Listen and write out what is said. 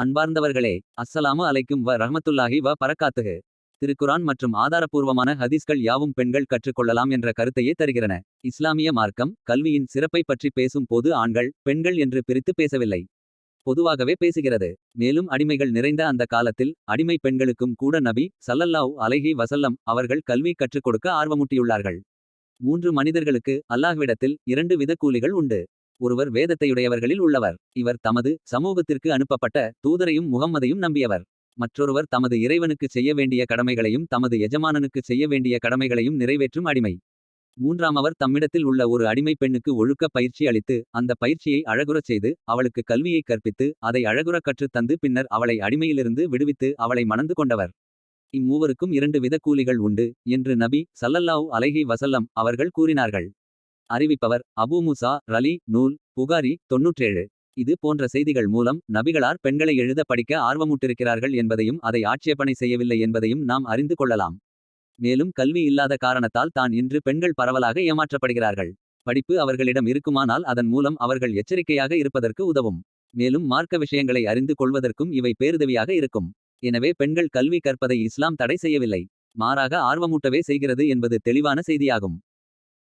அன்பார்ந்தவர்களே அஸ்ஸலாமு அலைக்கும் வ ரஹமத்துல்லாஹி வ பரக்காத்துகு திருக்குரான் மற்றும் ஆதாரப்பூர்வமான ஹதீஸ்கள் யாவும் பெண்கள் கற்றுக்கொள்ளலாம் என்ற கருத்தையே தருகிறன. இஸ்லாமிய மார்க்கம் கல்வியின் சிறப்பை பற்றி பேசும் போது ஆண்கள் பெண்கள் என்று பிரித்து பேசவில்லை. பொதுவாகவே பேசுகிறது. மேலும் அடிமைகள் நிறைந்த அந்த காலத்தில் அடிமை பெண்களுக்கும் கூட நபி சல்லல்லாஹ் அலைஹி வசல்லம் அவர்கள் கல்வி கற்றுக் கொடுக்க ஆர்வமூட்டியுள்ளார்கள். மூன்று மனிதர்களுக்கு அல்லாஹ்விடத்தில் இரண்டு வித கூலிகள் உண்டு. ஒருவர் வேதத்தையுடையவர்களில் உள்ளவர். இவர் தமது சமூகத்திற்கு அனுப்பப்பட்ட தூதரையும் முகம்மதையும் நம்பியவர். மற்றொருவர் தமது இறைவனுக்கு செய்ய வேண்டிய கடமைகளையும் தமது எஜமானனுக்கு செய்ய வேண்டிய கடமைகளையும் நிறைவேற்றும் அடிமை. மூன்றாம் அவர் தம்மிடத்தில் உள்ள ஒரு அடிமை பெண்ணுக்கு ஒழுக்க பயிற்சி அளித்து அந்த பயிற்சியை அழகுறச் செய்து அவளுக்கு கல்வியை கற்பித்து அதை அழகுறக் கற்றுத் தந்து பின்னர் அவளை அடிமையிலிருந்து விடுவித்து அவளை மணந்து கொண்டவர். இம்மூவருக்கும் இரண்டு வித கூலிகள் உண்டு என்று நபி சல்லல்லாஹு அலைஹி வசல்லம் அவர்கள் கூறினார்கள். அறிவிப்பவர் அபூ முசா ரலி நூல் புகாரி தொன்னூற்றேழு. இது போன்ற செய்திகள் மூலம் நபிகளார் பெண்களை எழுத படிக்க ஆர்வமுட்டிருக்கிறார்கள் என்பதையும் அதை ஆட்சேபனை செய்யவில்லை என்பதையும் நாம் அறிந்து கொள்ளலாம். மேலும் கல்வி இல்லாத காரணத்தால் தான் இன்று பெண்கள் பரவலாக ஏமாற்றப்படுகிறார்கள். படிப்பு அவர்களிடம் இருக்குமானால் அதன் மூலம் அவர்கள் எச்சரிக்கையாக இருப்பதற்கு உதவும். மேலும் மார்க்க விஷயங்களை அறிந்து கொள்வதற்கும் இவை பேருதவியாக இருக்கும். எனவே பெண்கள் கல்வி கற்பதை இஸ்லாம் தடை செய்யவில்லை. மாறாக ஆர்வமூட்டவே செய்கிறது என்பது தெளிவான செய்தியாகும்.